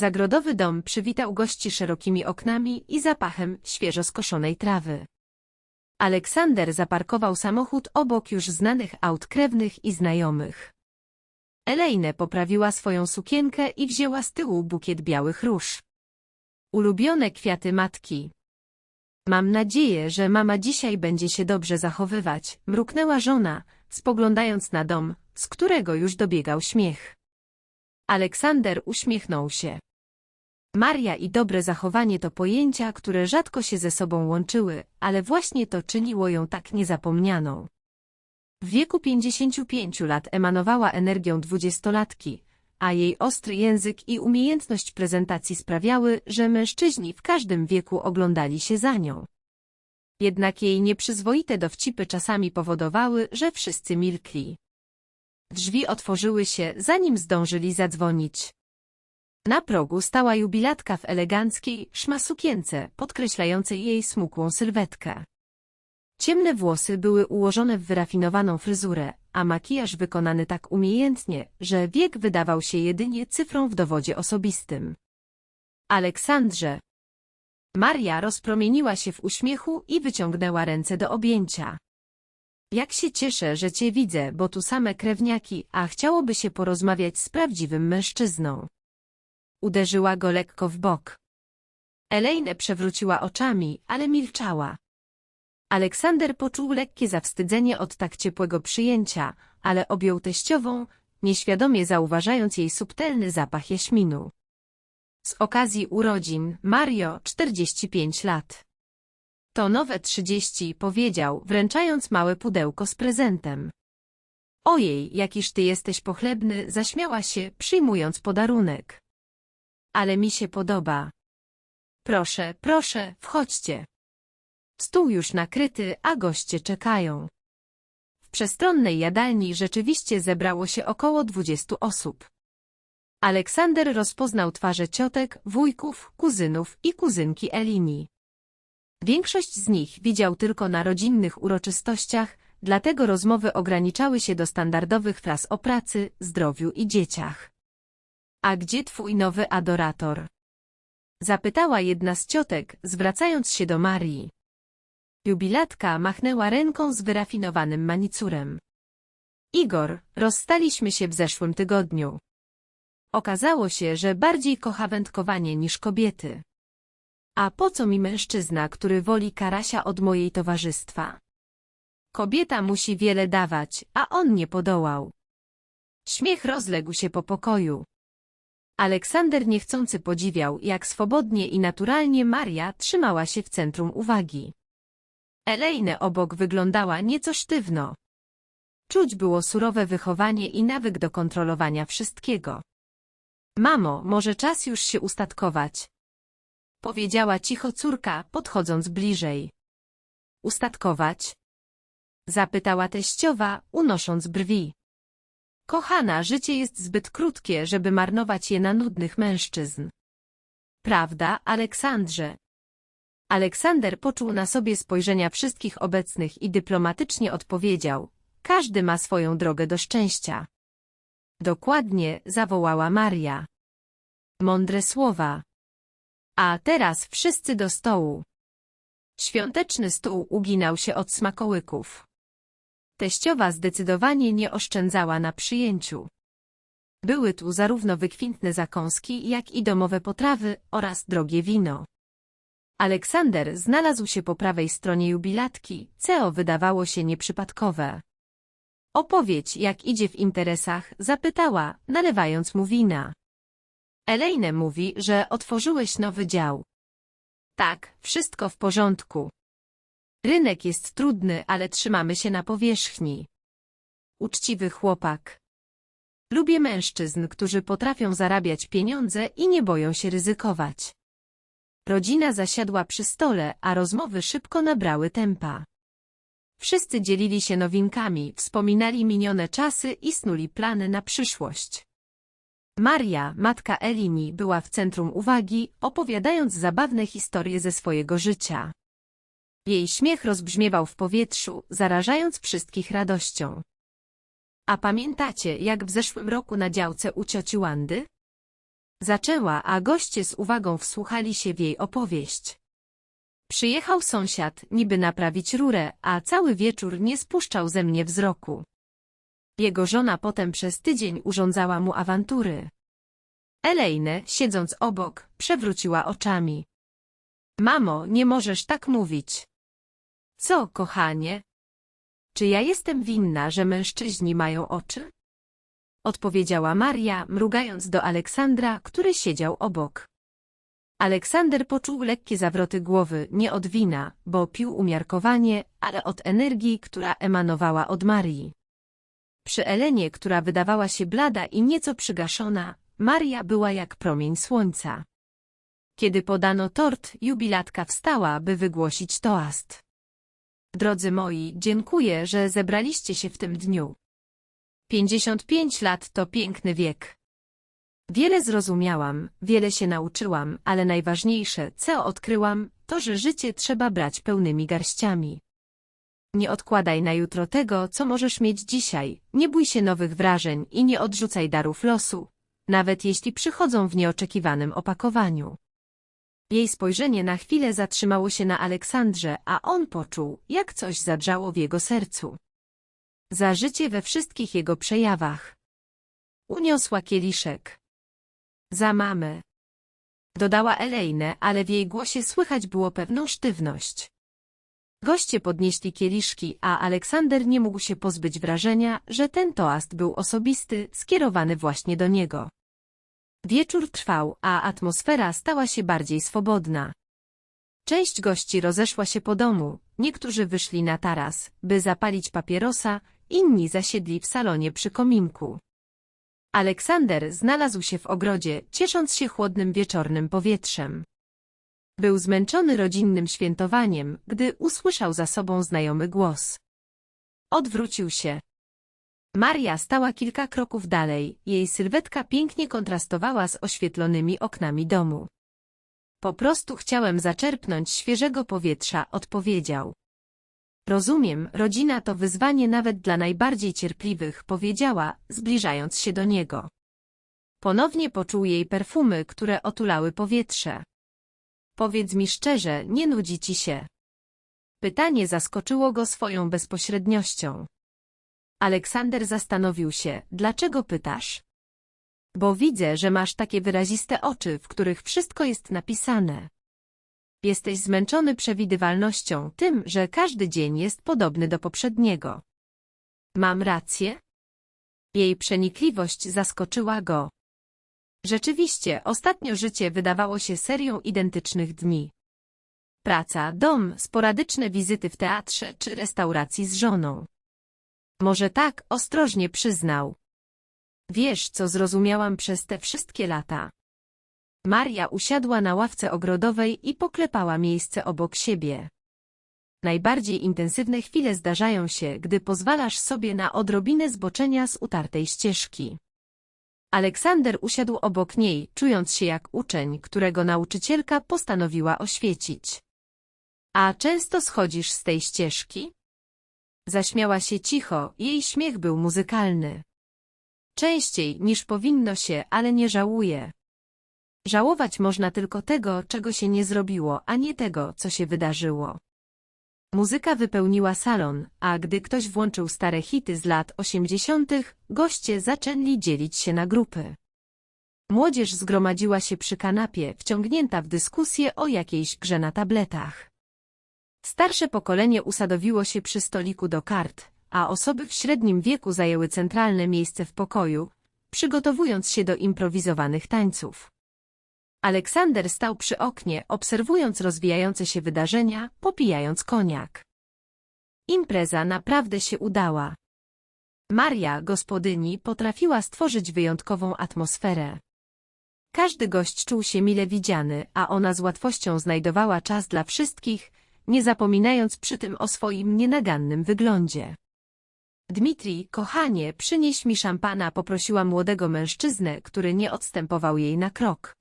Zagrodowy dom przywitał gości szerokimi oknami i zapachem świeżo skoszonej trawy. Aleksander zaparkował samochód obok już znanych aut krewnych i znajomych. Elejne poprawiła swoją sukienkę i wzięła z tyłu bukiet białych róż. Ulubione kwiaty matki. Mam nadzieję, że mama dzisiaj będzie się dobrze zachowywać, mruknęła żona, spoglądając na dom, z którego już dobiegał śmiech. Aleksander uśmiechnął się. Maria i dobre zachowanie to pojęcia, które rzadko się ze sobą łączyły, ale właśnie to czyniło ją tak niezapomnianą. W wieku 55 lat emanowała energią dwudziestolatki, a jej ostry język i umiejętność prezentacji sprawiały, że mężczyźni w każdym wieku oglądali się za nią. Jednak jej nieprzyzwoite dowcipy czasami powodowały, że wszyscy milkli. Drzwi otworzyły się, zanim zdążyli zadzwonić. Na progu stała jubilatka w eleganckiej, szmasukience, podkreślającej jej smukłą sylwetkę. Ciemne włosy były ułożone w wyrafinowaną fryzurę, a makijaż wykonany tak umiejętnie, że wiek wydawał się jedynie cyfrą w dowodzie osobistym. Aleksandrze! Maria rozpromieniła się w uśmiechu i wyciągnęła ręce do objęcia. Jak się cieszę, że cię widzę, bo tu same krewniaki, a chciałoby się porozmawiać z prawdziwym mężczyzną. Uderzyła go lekko w bok. Elejne przewróciła oczami, ale milczała. Aleksander poczuł lekkie zawstydzenie od tak ciepłego przyjęcia, ale objął teściową, nieświadomie zauważając jej subtelny zapach jaśminu. Z okazji urodzin, Mario, 45 lat. To nowe 30, powiedział, wręczając małe pudełko z prezentem. Ojej, jakiż ty jesteś pochlebny, zaśmiała się, przyjmując podarunek. Ale mi się podoba. Proszę, proszę, wchodźcie. Stół już nakryty, a goście czekają. W przestronnej jadalni rzeczywiście zebrało się około dwudziestu osób. Aleksander rozpoznał twarze ciotek, wujków, kuzynów i kuzynki Elini. Większość z nich widział tylko na rodzinnych uroczystościach, dlatego rozmowy ograniczały się do standardowych fraz o pracy, zdrowiu i dzieciach. A gdzie twój nowy adorator? Zapytała jedna z ciotek, zwracając się do Marii. Jubilatka machnęła ręką z wyrafinowanym manicurem. Igor, rozstaliśmy się w zeszłym tygodniu. Okazało się, że bardziej kocha wędkowanie niż kobiety. A po co mi mężczyzna, który woli Karasia od mojej towarzystwa? Kobieta musi wiele dawać, a on nie podołał. Śmiech rozległ się po pokoju. Aleksander niechcący podziwiał, jak swobodnie i naturalnie Maria trzymała się w centrum uwagi. Elejne obok wyglądała nieco sztywno. Czuć było surowe wychowanie i nawyk do kontrolowania wszystkiego. Mamo, może czas już się ustatkować. Powiedziała cicho córka, podchodząc bliżej. Ustatkować? Zapytała teściowa, unosząc brwi. Kochana, życie jest zbyt krótkie, żeby marnować je na nudnych mężczyzn. Prawda, Aleksandrze? Aleksander poczuł na sobie spojrzenia wszystkich obecnych i dyplomatycznie odpowiedział. Każdy ma swoją drogę do szczęścia. Dokładnie, zawołała Maria. Mądre słowa. A teraz wszyscy do stołu. Świąteczny stół uginał się od smakołyków. Teściowa zdecydowanie nie oszczędzała na przyjęciu. Były tu zarówno wykwintne zakąski, jak i domowe potrawy oraz drogie wino. Aleksander znalazł się po prawej stronie jubilatki, co wydawało się nieprzypadkowe. Opowiedź, jak idzie w interesach, zapytała, nalewając mu wina. Elejne mówi, że otworzyłeś nowy dział. Tak, wszystko w porządku. Rynek jest trudny, ale trzymamy się na powierzchni. Uczciwy chłopak. Lubię mężczyzn, którzy potrafią zarabiać pieniądze i nie boją się ryzykować. Rodzina zasiadła przy stole, a rozmowy szybko nabrały tempa. Wszyscy dzielili się nowinkami, wspominali minione czasy i snuli plany na przyszłość. Maria, matka Elini, była w centrum uwagi, opowiadając zabawne historie ze swojego życia. Jej śmiech rozbrzmiewał w powietrzu, zarażając wszystkich radością. A pamiętacie, jak w zeszłym roku na działce u cioci Wandy? Zaczęła, a goście z uwagą wsłuchali się w jej opowieść. Przyjechał sąsiad, niby naprawić rurę, a cały wieczór nie spuszczał ze mnie wzroku. Jego żona potem przez tydzień urządzała mu awantury. Elejne, siedząc obok, przewróciła oczami. Mamo, nie możesz tak mówić. Co, kochanie? Czy ja jestem winna, że mężczyźni mają oczy? Odpowiedziała Maria, mrugając do Aleksandra, który siedział obok. Aleksander poczuł lekkie zawroty głowy, nie od wina, bo pił umiarkowanie, ale od energii, która emanowała od Marii. Przy Elenie, która wydawała się blada i nieco przygaszona, Maria była jak promień słońca. Kiedy podano tort, jubilatka wstała, by wygłosić toast. Drodzy moi, dziękuję, że zebraliście się w tym dniu. 55 lat to piękny wiek. Wiele zrozumiałam, wiele się nauczyłam, ale najważniejsze, co odkryłam, to, że życie trzeba brać pełnymi garściami. Nie odkładaj na jutro tego, co możesz mieć dzisiaj, nie bój się nowych wrażeń i nie odrzucaj darów losu, nawet jeśli przychodzą w nieoczekiwanym opakowaniu. Jej spojrzenie na chwilę zatrzymało się na Aleksandrze, a on poczuł, jak coś zadrżało w jego sercu. Za życie we wszystkich jego przejawach. Uniosła kieliszek. Za mamę. Dodała Elejne, ale w jej głosie słychać było pewną sztywność. Goście podnieśli kieliszki, a Aleksander nie mógł się pozbyć wrażenia, że ten toast był osobisty, skierowany właśnie do niego. Wieczór trwał, a atmosfera stała się bardziej swobodna. Część gości rozeszła się po domu, niektórzy wyszli na taras, by zapalić papierosa, inni zasiedli w salonie przy kominku. Aleksander znalazł się w ogrodzie, ciesząc się chłodnym wieczornym powietrzem. Był zmęczony rodzinnym świętowaniem, gdy usłyszał za sobą znajomy głos. Odwrócił się. Maria stała kilka kroków dalej, jej sylwetka pięknie kontrastowała z oświetlonymi oknami domu. Po prostu chciałem zaczerpnąć świeżego powietrza, odpowiedział. Rozumiem, rodzina to wyzwanie nawet dla najbardziej cierpliwych, powiedziała, zbliżając się do niego. Ponownie poczuł jej perfumy, które otulały powietrze. Powiedz mi szczerze, nie nudzi ci się. Pytanie zaskoczyło go swoją bezpośredniością. Aleksander zastanowił się, dlaczego pytasz? Bo widzę, że masz takie wyraziste oczy, w których wszystko jest napisane. Jesteś zmęczony przewidywalnością, tym, że każdy dzień jest podobny do poprzedniego. Mam rację? Jej przenikliwość zaskoczyła go. Rzeczywiście, ostatnio życie wydawało się serią identycznych dni. Praca, dom, sporadyczne wizyty w teatrze czy restauracji z żoną. Może tak, ostrożnie przyznał. Wiesz, co zrozumiałam przez te wszystkie lata. Maria usiadła na ławce ogrodowej i poklepała miejsce obok siebie. Najbardziej intensywne chwile zdarzają się, gdy pozwalasz sobie na odrobinę zboczenia z utartej ścieżki. Aleksander usiadł obok niej, czując się jak uczeń, którego nauczycielka postanowiła oświecić. A często schodzisz z tej ścieżki? Zaśmiała się cicho, jej śmiech był muzykalny. Częściej niż powinno się, ale nie żałuję. Żałować można tylko tego, czego się nie zrobiło, a nie tego, co się wydarzyło. Muzyka wypełniła salon, a gdy ktoś włączył stare hity z lat osiemdziesiątych, goście zaczęli dzielić się na grupy. Młodzież zgromadziła się przy kanapie, wciągnięta w dyskusję o jakiejś grze na tabletach. Starsze pokolenie usadowiło się przy stoliku do kart, a osoby w średnim wieku zajęły centralne miejsce w pokoju, przygotowując się do improwizowanych tańców. Aleksander stał przy oknie, obserwując rozwijające się wydarzenia, popijając koniak. Impreza naprawdę się udała. Maria, gospodyni, potrafiła stworzyć wyjątkową atmosferę. Każdy gość czuł się mile widziany, a ona z łatwością znajdowała czas dla wszystkich, nie zapominając przy tym o swoim nienagannym wyglądzie. Dmitrij, kochanie, przynieś mi szampana, poprosiła młodego mężczyznę, który nie odstępował jej na krok.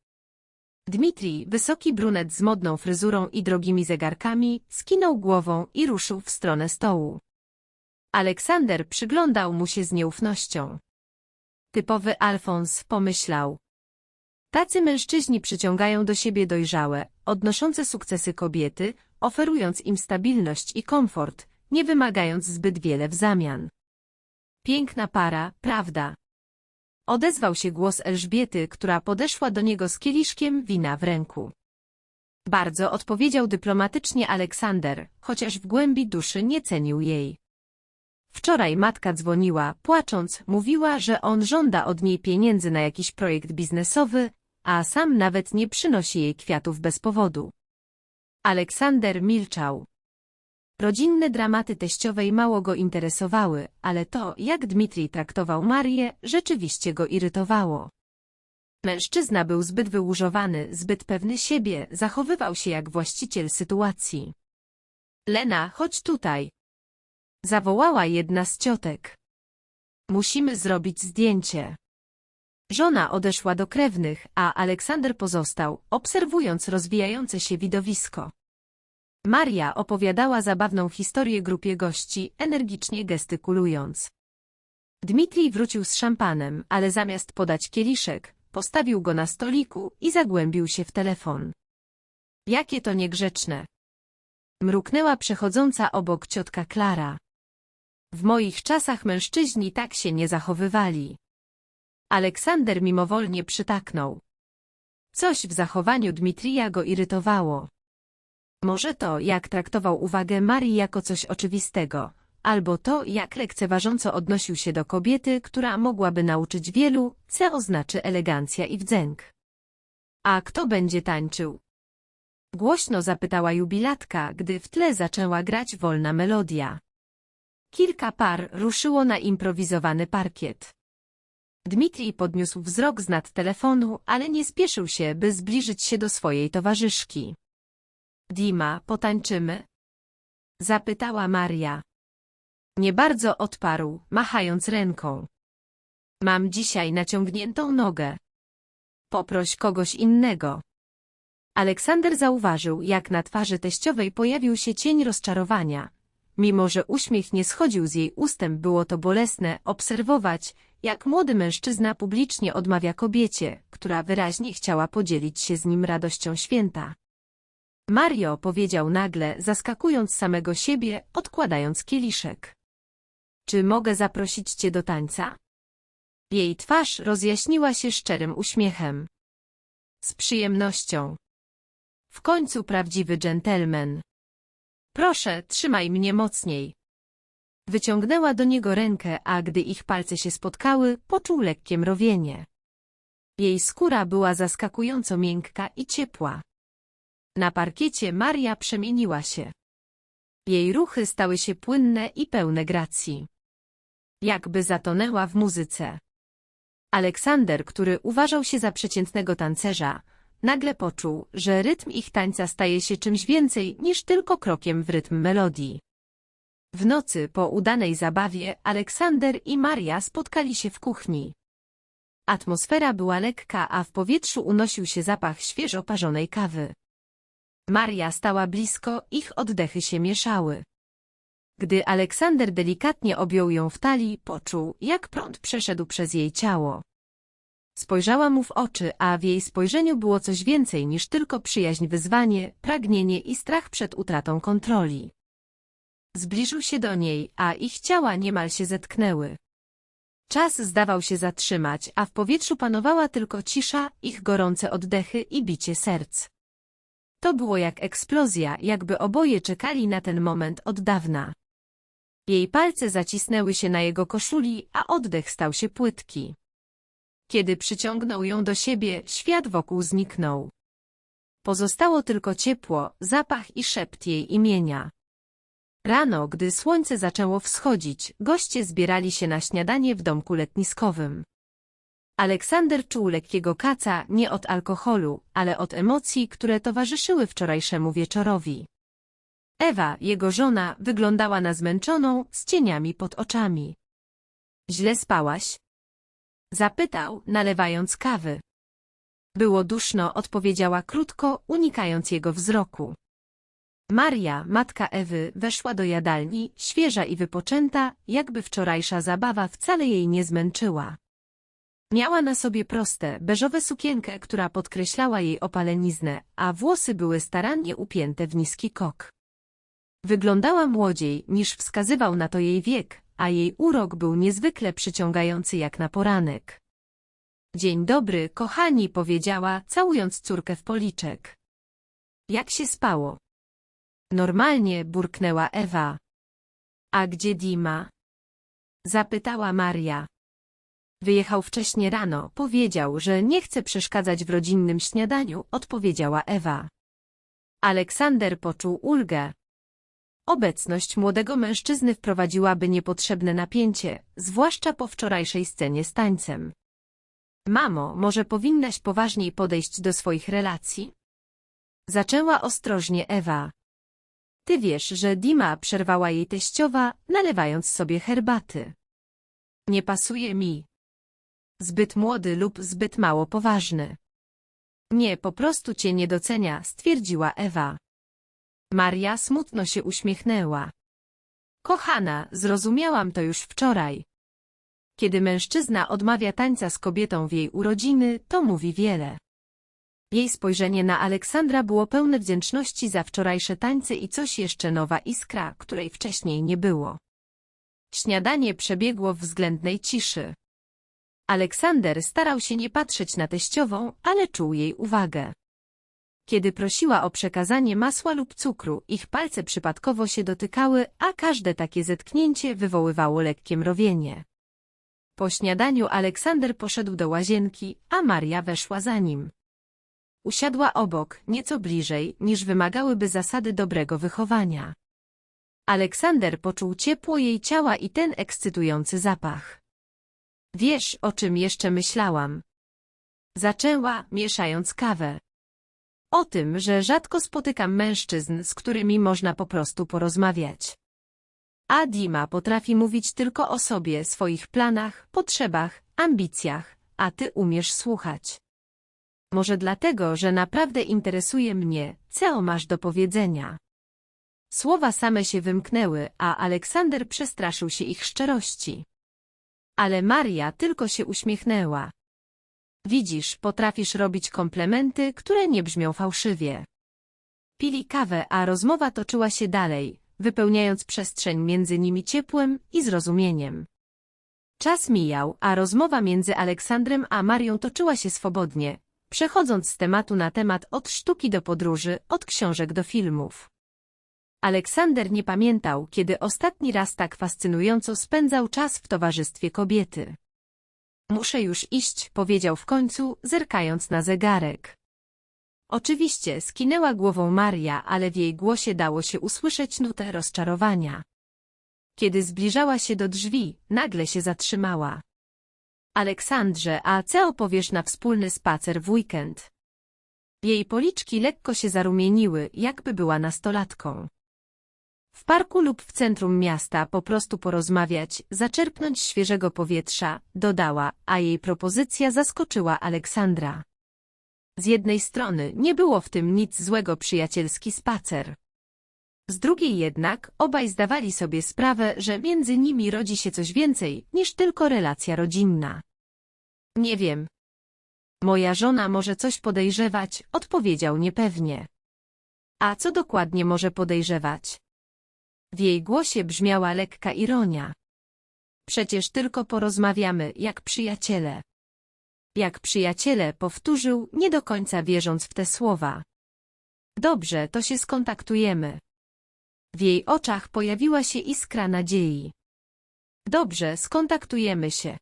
Dmitrij, wysoki brunet z modną fryzurą i drogimi zegarkami, skinął głową i ruszył w stronę stołu. Aleksander przyglądał mu się z nieufnością. Typowy Alfons pomyślał. Tacy mężczyźni przyciągają do siebie dojrzałe, odnoszące sukcesy kobiety, oferując im stabilność i komfort, nie wymagając zbyt wiele w zamian. Piękna para, prawda? Odezwał się głos Elżbiety, która podeszła do niego z kieliszkiem wina w ręku. Bardzo odpowiedział dyplomatycznie Aleksander, chociaż w głębi duszy nie cenił jej. Wczoraj matka dzwoniła, płacząc, mówiła, że on żąda od niej pieniędzy na jakiś projekt biznesowy, a sam nawet nie przynosi jej kwiatów bez powodu. Aleksander milczał. Rodzinne dramaty teściowej mało go interesowały, ale to, jak Dmitrij traktował Marię, rzeczywiście go irytowało. Mężczyzna był zbyt wyłużowany, zbyt pewny siebie, zachowywał się jak właściciel sytuacji. Lena, chodź tutaj. Zawołała jedna z ciotek. Musimy zrobić zdjęcie. Żona odeszła do krewnych, a Aleksander pozostał, obserwując rozwijające się widowisko. Maria opowiadała zabawną historię grupie gości, energicznie gestykulując. Dmitrij wrócił z szampanem, ale zamiast podać kieliszek, postawił go na stoliku i zagłębił się w telefon. Jakie to niegrzeczne! Mruknęła przechodząca obok ciotka Klara. W moich czasach mężczyźni tak się nie zachowywali. Aleksander mimowolnie przytaknął. Coś w zachowaniu Dmitrija go irytowało. Może to, jak traktował uwagę Marii jako coś oczywistego, albo to, jak lekceważąco odnosił się do kobiety, która mogłaby nauczyć wielu, co oznaczy elegancja i wdzęk. A kto będzie tańczył? Głośno zapytała jubilatka, gdy w tle zaczęła grać wolna melodia. Kilka par ruszyło na improwizowany parkiet. Dmitrij podniósł wzrok z nad telefonu, ale nie spieszył się, by zbliżyć się do swojej towarzyszki. Dima, potańczymy? Zapytała Maria. Nie bardzo odparł, machając ręką. Mam dzisiaj naciągniętą nogę. Poproś kogoś innego. Aleksander zauważył, jak na twarzy teściowej pojawił się cień rozczarowania. Mimo, że uśmiech nie schodził z jej ustęp, było to bolesne obserwować, jak młody mężczyzna publicznie odmawia kobiecie, która wyraźnie chciała podzielić się z nim radością święta. Mario powiedział nagle, zaskakując samego siebie, odkładając kieliszek. Czy mogę zaprosić cię do tańca? Jej twarz rozjaśniła się szczerym uśmiechem. Z przyjemnością. W końcu prawdziwy dżentelmen. Proszę, trzymaj mnie mocniej. Wyciągnęła do niego rękę, a gdy ich palce się spotkały, poczuł lekkie mrowienie. Jej skóra była zaskakująco miękka i ciepła. Na parkiecie Maria przemieniła się. Jej ruchy stały się płynne i pełne gracji. Jakby zatonęła w muzyce. Aleksander, który uważał się za przeciętnego tancerza, nagle poczuł, że rytm ich tańca staje się czymś więcej niż tylko krokiem w rytm melodii. W nocy po udanej zabawie Aleksander i Maria spotkali się w kuchni. Atmosfera była lekka, a w powietrzu unosił się zapach świeżo parzonej kawy. Maria stała blisko, ich oddechy się mieszały. Gdy Aleksander delikatnie objął ją w talii, poczuł, jak prąd przeszedł przez jej ciało. Spojrzała mu w oczy, a w jej spojrzeniu było coś więcej niż tylko przyjaźń wyzwanie, pragnienie i strach przed utratą kontroli. Zbliżył się do niej, a ich ciała niemal się zetknęły. Czas zdawał się zatrzymać, a w powietrzu panowała tylko cisza, ich gorące oddechy i bicie serc. To było jak eksplozja, jakby oboje czekali na ten moment od dawna. Jej palce zacisnęły się na jego koszuli, a oddech stał się płytki. Kiedy przyciągnął ją do siebie, świat wokół zniknął. Pozostało tylko ciepło, zapach i szept jej imienia. Rano, gdy słońce zaczęło wschodzić, goście zbierali się na śniadanie w domku letniskowym. Aleksander czuł lekkiego kaca nie od alkoholu, ale od emocji, które towarzyszyły wczorajszemu wieczorowi. Ewa, jego żona, wyglądała na zmęczoną, z cieniami pod oczami. Źle spałaś? Zapytał, nalewając kawy. Było duszno, odpowiedziała krótko, unikając jego wzroku. Maria, matka Ewy, weszła do jadalni, świeża i wypoczęta, jakby wczorajsza zabawa wcale jej nie zmęczyła. Miała na sobie proste, beżowe sukienkę, która podkreślała jej opaleniznę, a włosy były starannie upięte w niski kok. Wyglądała młodziej, niż wskazywał na to jej wiek, a jej urok był niezwykle przyciągający jak na poranek. Dzień dobry, kochani, powiedziała, całując córkę w policzek. Jak się spało? Normalnie, burknęła Ewa. A gdzie Dima? Zapytała Maria. Wyjechał wcześnie rano, powiedział, że nie chce przeszkadzać w rodzinnym śniadaniu, odpowiedziała Ewa. Aleksander poczuł ulgę. Obecność młodego mężczyzny wprowadziłaby niepotrzebne napięcie, zwłaszcza po wczorajszej scenie z tańcem. Mamo, może powinnaś poważniej podejść do swoich relacji? Zaczęła ostrożnie Ewa. Ty wiesz, że Dima przerwała jej teściowa, nalewając sobie herbaty. Nie pasuje mi. Zbyt młody lub zbyt mało poważny. Nie, po prostu cię nie docenia, stwierdziła Ewa. Maria smutno się uśmiechnęła. Kochana, zrozumiałam to już wczoraj. Kiedy mężczyzna odmawia tańca z kobietą w jej urodziny, to mówi wiele. Jej spojrzenie na Aleksandra było pełne wdzięczności za wczorajsze tańce i coś jeszcze nowa iskra, której wcześniej nie było. Śniadanie przebiegło w względnej ciszy. Aleksander starał się nie patrzeć na teściową, ale czuł jej uwagę. Kiedy prosiła o przekazanie masła lub cukru, ich palce przypadkowo się dotykały, a każde takie zetknięcie wywoływało lekkie mrowienie. Po śniadaniu Aleksander poszedł do łazienki, a Maria weszła za nim. Usiadła obok, nieco bliżej, niż wymagałyby zasady dobrego wychowania. Aleksander poczuł ciepło jej ciała i ten ekscytujący zapach. Wiesz, o czym jeszcze myślałam? Zaczęła, mieszając kawę. O tym, że rzadko spotykam mężczyzn, z którymi można po prostu porozmawiać. A Dima potrafi mówić tylko o sobie, swoich planach, potrzebach, ambicjach, a ty umiesz słuchać. Może dlatego, że naprawdę interesuje mnie, co masz do powiedzenia. Słowa same się wymknęły, a Aleksander przestraszył się ich szczerości. Ale Maria tylko się uśmiechnęła. Widzisz, potrafisz robić komplementy, które nie brzmią fałszywie. Pili kawę, a rozmowa toczyła się dalej, wypełniając przestrzeń między nimi ciepłem i zrozumieniem. Czas mijał, a rozmowa między Aleksandrem a Marią toczyła się swobodnie, przechodząc z tematu na temat od sztuki do podróży, od książek do filmów. Aleksander nie pamiętał, kiedy ostatni raz tak fascynująco spędzał czas w towarzystwie kobiety. Muszę już iść, powiedział w końcu, zerkając na zegarek. Oczywiście, skinęła głową Maria, ale w jej głosie dało się usłyszeć nutę rozczarowania. Kiedy zbliżała się do drzwi, nagle się zatrzymała. Aleksandrze, a co opowiesz na wspólny spacer w weekend? Jej policzki lekko się zarumieniły, jakby była nastolatką. W parku lub w centrum miasta po prostu porozmawiać, zaczerpnąć świeżego powietrza, dodała, a jej propozycja zaskoczyła Aleksandra. Z jednej strony nie było w tym nic złego przyjacielski spacer. Z drugiej jednak obaj zdawali sobie sprawę, że między nimi rodzi się coś więcej niż tylko relacja rodzinna. Nie wiem. Moja żona może coś podejrzewać, odpowiedział niepewnie. A co dokładnie może podejrzewać? W jej głosie brzmiała lekka ironia. Przecież tylko porozmawiamy, jak przyjaciele. Jak przyjaciele, powtórzył, nie do końca wierząc w te słowa. Dobrze, to się skontaktujemy. W jej oczach pojawiła się iskra nadziei. Dobrze, skontaktujemy się.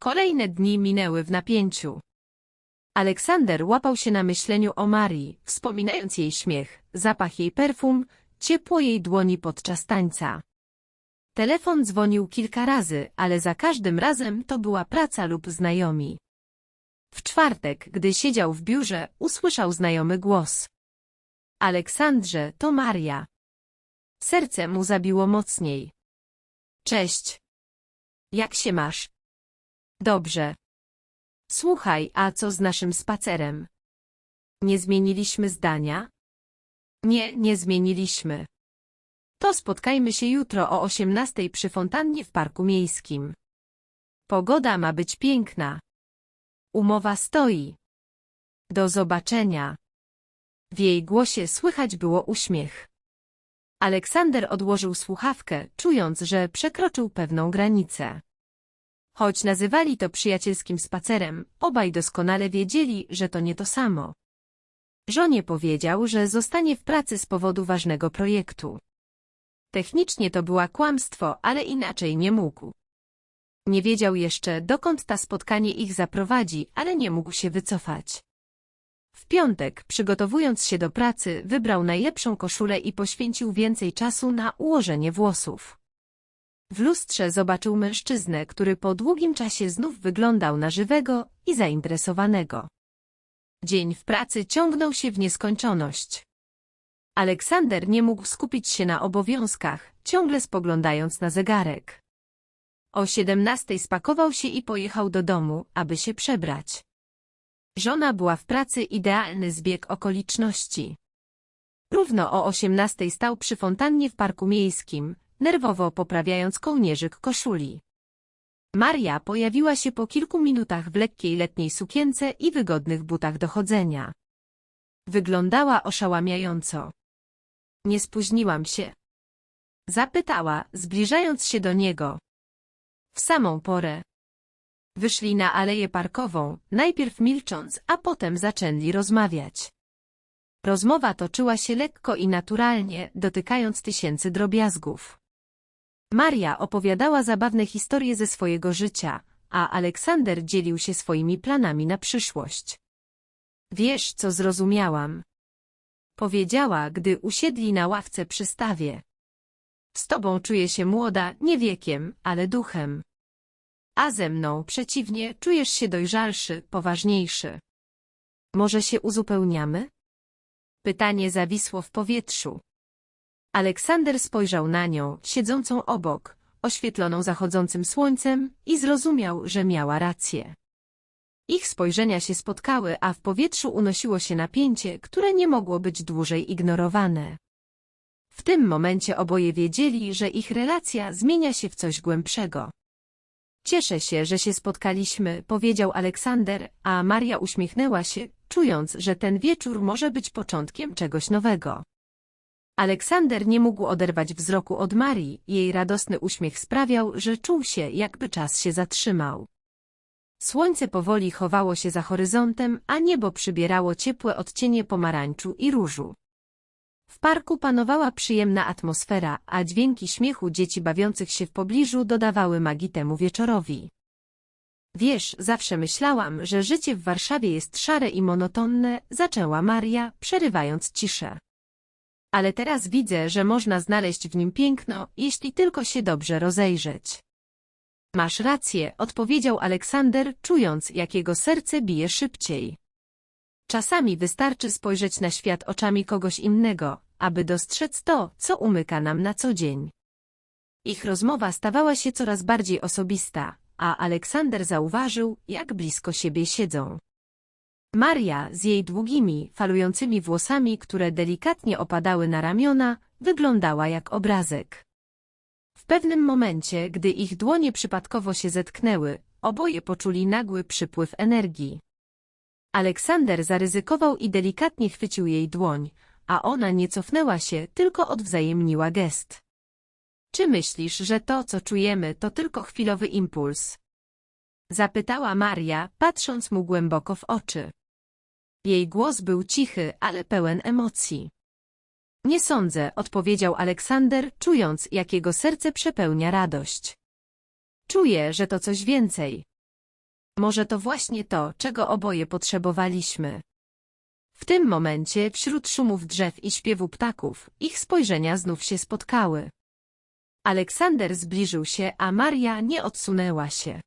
Kolejne dni minęły w napięciu. Aleksander łapał się na myśleniu o Marii, wspominając jej śmiech, zapach jej perfum, ciepło jej dłoni podczas tańca. Telefon dzwonił kilka razy, ale za każdym razem to była praca lub znajomi. W czwartek, gdy siedział w biurze, usłyszał znajomy głos. Aleksandrze, to Maria. Serce mu zabiło mocniej. Cześć. Jak się masz? Dobrze. Słuchaj, a co z naszym spacerem? Nie zmieniliśmy zdania? Nie, nie zmieniliśmy. To spotkajmy się jutro o 18 przy fontannie w Parku Miejskim. Pogoda ma być piękna. Umowa stoi. Do zobaczenia. W jej głosie słychać było uśmiech. Aleksander odłożył słuchawkę, czując, że przekroczył pewną granicę. Choć nazywali to przyjacielskim spacerem, obaj doskonale wiedzieli, że to nie to samo. Żonie powiedział, że zostanie w pracy z powodu ważnego projektu. Technicznie to była kłamstwo, ale inaczej nie mógł. Nie wiedział jeszcze, dokąd ta spotkanie ich zaprowadzi, ale nie mógł się wycofać. W piątek, przygotowując się do pracy, wybrał najlepszą koszulę i poświęcił więcej czasu na ułożenie włosów. W lustrze zobaczył mężczyznę, który po długim czasie znów wyglądał na żywego i zainteresowanego. Dzień w pracy ciągnął się w nieskończoność. Aleksander nie mógł skupić się na obowiązkach, ciągle spoglądając na zegarek. O siedemnastej spakował się i pojechał do domu, aby się przebrać. Żona była w pracy idealny zbieg okoliczności. Równo o osiemnastej stał przy fontannie w parku miejskim, nerwowo poprawiając kołnierzyk koszuli. Maria pojawiła się po kilku minutach w lekkiej letniej sukience i wygodnych butach do chodzenia. Wyglądała oszałamiająco. Nie spóźniłam się. Zapytała, zbliżając się do niego. W samą porę. Wyszli na aleję parkową, najpierw milcząc, a potem zaczęli rozmawiać. Rozmowa toczyła się lekko i naturalnie, dotykając tysięcy drobiazgów. Maria opowiadała zabawne historie ze swojego życia, a Aleksander dzielił się swoimi planami na przyszłość. Wiesz, co zrozumiałam. Powiedziała, gdy usiedli na ławce przy stawie. Z tobą czuję się młoda, nie wiekiem, ale duchem. A ze mną, przeciwnie, czujesz się dojrzalszy, poważniejszy. Może się uzupełniamy? Pytanie zawisło w powietrzu. Aleksander spojrzał na nią, siedzącą obok, oświetloną zachodzącym słońcem i zrozumiał, że miała rację. Ich spojrzenia się spotkały, a w powietrzu unosiło się napięcie, które nie mogło być dłużej ignorowane. W tym momencie oboje wiedzieli, że ich relacja zmienia się w coś głębszego. Cieszę się, że się spotkaliśmy, powiedział Aleksander, a Maria uśmiechnęła się, czując, że ten wieczór może być początkiem czegoś nowego. Aleksander nie mógł oderwać wzroku od Marii, jej radosny uśmiech sprawiał, że czuł się, jakby czas się zatrzymał. Słońce powoli chowało się za horyzontem, a niebo przybierało ciepłe odcienie pomarańczu i różu. W parku panowała przyjemna atmosfera, a dźwięki śmiechu dzieci bawiących się w pobliżu dodawały magii temu wieczorowi. Wiesz, zawsze myślałam, że życie w Warszawie jest szare i monotonne, zaczęła Maria, przerywając ciszę. Ale teraz widzę, że można znaleźć w nim piękno, jeśli tylko się dobrze rozejrzeć. Masz rację, odpowiedział Aleksander, czując, jak jego serce bije szybciej. Czasami wystarczy spojrzeć na świat oczami kogoś innego, aby dostrzec to, co umyka nam na co dzień. Ich rozmowa stawała się coraz bardziej osobista, a Aleksander zauważył, jak blisko siebie siedzą. Maria z jej długimi, falującymi włosami, które delikatnie opadały na ramiona, wyglądała jak obrazek. W pewnym momencie, gdy ich dłonie przypadkowo się zetknęły, oboje poczuli nagły przypływ energii. Aleksander zaryzykował i delikatnie chwycił jej dłoń, a ona nie cofnęła się, tylko odwzajemniła gest. Czy myślisz, że to, co czujemy, to tylko chwilowy impuls? Zapytała Maria, patrząc mu głęboko w oczy. Jej głos był cichy, ale pełen emocji. Nie sądzę, odpowiedział Aleksander, czując, jak jego serce przepełnia radość. Czuję, że to coś więcej. Może to właśnie to, czego oboje potrzebowaliśmy. W tym momencie, wśród szumów drzew i śpiewu ptaków, ich spojrzenia znów się spotkały. Aleksander zbliżył się, a Maria nie odsunęła się.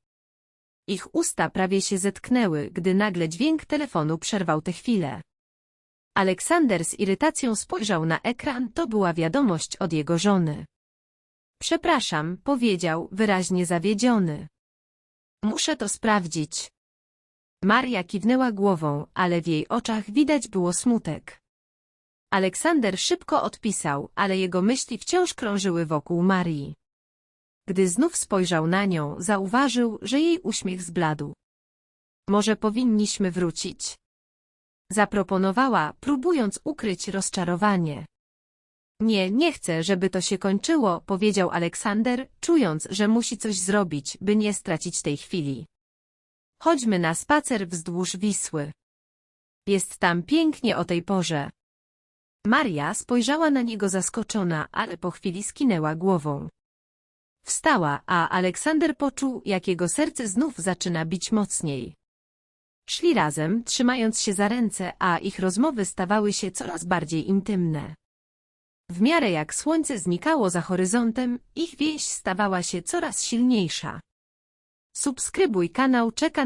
Ich usta prawie się zetknęły, gdy nagle dźwięk telefonu przerwał tę chwilę. Aleksander z irytacją spojrzał na ekran, to była wiadomość od jego żony. Przepraszam, powiedział, wyraźnie zawiedziony. Muszę to sprawdzić. Maria kiwnęła głową, ale w jej oczach widać było smutek. Aleksander szybko odpisał, ale jego myśli wciąż krążyły wokół Marii. Gdy znów spojrzał na nią, zauważył, że jej uśmiech zbladł. Może powinniśmy wrócić? Zaproponowała, próbując ukryć rozczarowanie. Nie, nie chcę, żeby to się kończyło, powiedział Aleksander, czując, że musi coś zrobić, by nie stracić tej chwili. Chodźmy na spacer wzdłuż Wisły. Jest tam pięknie o tej porze. Maria spojrzała na niego zaskoczona, ale po chwili skinęła głową. Wstała, a Aleksander poczuł, jak jego serce znów zaczyna bić mocniej. Szli razem, trzymając się za ręce, a ich rozmowy stawały się coraz bardziej intymne. W miarę jak słońce znikało za horyzontem, ich więź stawała się coraz silniejsza. Subskrybuj kanał Czeka